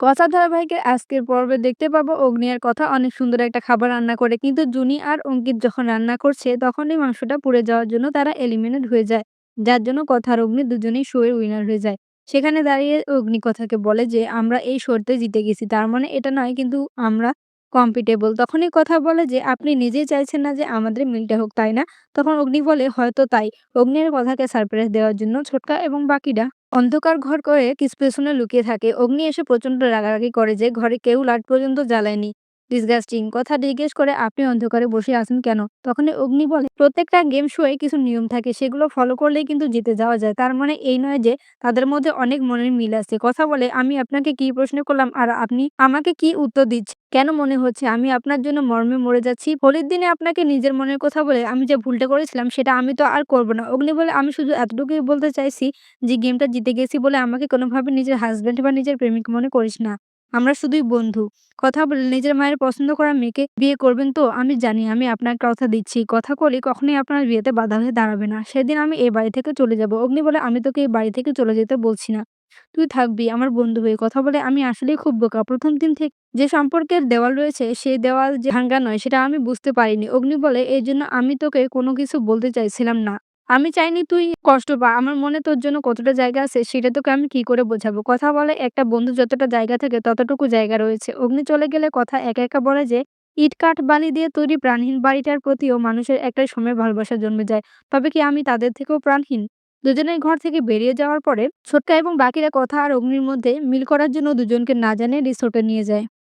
কথা ধারাবাহিকের আজকের পর্বে দেখতে পাবো অগ্নি আর কথা, অনেক সুন্দর একটা খাবার রান্না করে। কিন্তু জুনি আর অঙ্কিত যখন রান্না করছে, তখনই মাংসটা পুড়ে যাওয়ার জন্য তারা এলিমিনেট হয়ে যায়। যার জন্য কথা আর অগ্নি দুজনেই শো এর উইনার হয়ে যায়। সেখানে দাঁড়িয়ে অগ্নি কথাকে বলে যে, আমরা এই শোতে জিতে গেছি। তার মানে এটা নয়, কিন্তু আমরা কম্পিটেবল তখনই কথা বলে যে, আপনি নিজেই চাইছেন না যে আমাদের মিলটা হোক, তাই না? তখন অগ্নি বলে, হয়তো তাই। অগ্নির কথাকে সারপ্রাইজ দেওয়ার জন্য ছোটকা এবং বাকিরা অন্ধকার ঘর করে কিছু পেছনে লুকিয়ে থাকে। অগ্নি এসে প্রচণ্ড রাগারাগি করে যে ঘরে কেউ লাট পর্যন্ত জ্বালায়নি। ডিসগাস্টিং কথা জিজ্ঞেস করে, আপনি অন্ধকারে বসে আছেন কেন? তখনই অগ্নি বলে, প্রত্যেকটা গেম শোয়ে কিছু নিয়ম থাকে, সেগুলো ফলো করলেই কিন্তু জিতে যাওয়া যায়। তার মানে এই নয় যে, তাদের মধ্যে অনেক মনের মিল আছে। কথা বলে, আমি আপনাকে কি প্রশ্ন করলাম আর আপনি আমাকে কি উত্তর দিচ্ছেন? কেন মনে হচ্ছে আমি আপনার জন্য মর্মে মরে যাচ্ছি? হোলির দিনে আপনাকে নিজের মনের কথা বলে আমি যে ভুলটা করেছিলাম, সেটা আমি তো আর করব না। অগ্নি বলে, আমি শুধু এতটুকুই বলতে চাইছি যে গেমটা জিতে গেছি বলে আমাকে কোনোভাবে নিজের হাজবেন্ড বা নিজের প্রেমিক মনে করিস না। আমরা শুধুই বন্ধু। কথা বলে নিজের মায়ের পছন্দ করা মেয়েকে বিয়ে করবেন তো, আমি জানি, আমি আপনার কথা দিচ্ছি। কথা বলি কখনোই আপনার বিয়েতে বাধা হয়ে দাঁড়াবে না। সেদিন আমি এই বাড়ি থেকে চলে যাব। অগ্নি বলে, আমি তোকে এই বাড়ি থেকে চলে যেতে বলছি না। তুই থাকবি, আমার বন্ধু হয়ে। কথা বলে, আমি আসলেই খুব বোকা। প্রথম দিন থেকে যে সম্পর্কের দেওয়াল রয়েছে, সেই দেওয়াল যে ভাঙ্গা নয়, সেটা আমি বুঝতে পারিনি। অগ্নি বলে এই জন্য আমি তোকে কোনো কিছু বলতে চাইছিলাম না। আমি চাইনি তুই কষ্ট পা, আমার মনে তোর জন্য কতটা জায়গা আছে সেটা তোকে আমি কি করে বোঝাবো? কথা বলে একটা বন্ধু যতটা জায়গা থাকে ততটুকু জায়গা রয়েছে। অগ্নি চলে গেলে কথা একা একা বলে যে ইট কাঠ বালি দিয়ে তৈরি প্রাণহীন বাড়িটার প্রতিও মানুষের একটা সময় ভালোবাসা জন্মে যায়। তবে কি আমি তাদের থেকেও প্রাণহীন? দুজনের ঘর থেকে বেরিয়ে যাওয়ার পরে ছোটকা এবং বাকিরা কথা আর অগ্নির মধ্যে মিল করার জন্য দুজনকে না জানে রিসোর্টে নিয়ে যায়।